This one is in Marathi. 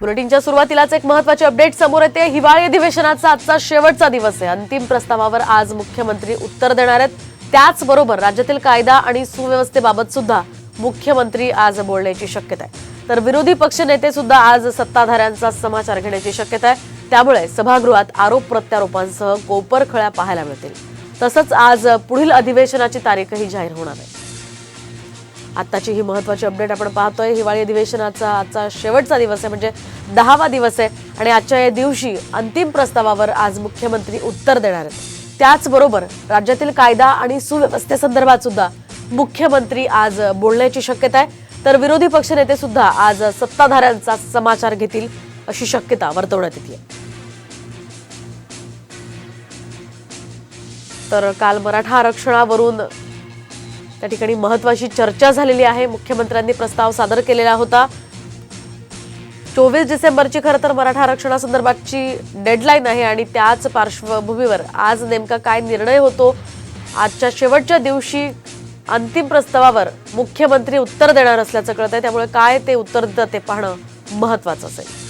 बुलेटिनच्या सुरुवातीलाच एक महत्वाची अपडेट समोर येते. हिवाळी अधिवेशनाचा आजचा शेवटचा दिवस आहे. अंतिम प्रस्तावावर आज मुख्यमंत्री उत्तर देणार आहेत. त्याचबरोबर राज्यातील कायदा आणि सुव्यवस्थेबाबत सुद्धा मुख्यमंत्री आज बोलण्याची शक्यता आहे. तर विरोधी पक्षनेते सुद्धा आज सत्ताधाऱ्यांचा समाचार घेण्याची शक्यता आहे. त्यामुळे सभागृहात आरोप प्रत्यारोपांसह कोपरखळ्या पाहायला मिळतील. तसंच आज पुढील अधिवेशनाची तारीखही जाहीर होणार आहे. आत्ताची ही महत्त्वाची अपडेट आपण पाहतोय. हिवाळी अधिवेशनाचा आजचा शेवटचा दिवस आहे म्हणजे दहावा दिवस आहे. आणि आजच्या या दिवशी अंतिम प्रस्तावावर आज मुख्यमंत्री उत्तर देणार आहेत. त्याचबरोबर राज्यातील कायदा आणि सुव्यवस्थेसंदर्भात सुद्धा मुख्यमंत्री आज बोलण्याची शक्यता आहे. तर विरोधी पक्षनेते सुद्धा आज सत्ताधाऱ्यांचा समाचार घेतील अशी शक्यता वर्तवण्यात येते. तर काल मराठा आरक्षणावरून त्या ठिकाणी महत्वाची चर्चा झालेली आहे. मुख्यमंत्र्यांनी प्रस्ताव सादर केलेला होता. चोवीस डिसेंबरची खरं तर मराठा आरक्षणासंदर्भातची डेडलाईन आहे आणि त्याच पार्श्वभूमीवर आज नेमका काय निर्णय होतो? आजच्या शेवटच्या दिवशी अंतिम प्रस्तावावर मुख्यमंत्री उत्तर देणार असल्याचं कळत आहे त्यामुळे काय ते उत्तर देतात ते पाहणं महत्वाचं असेल.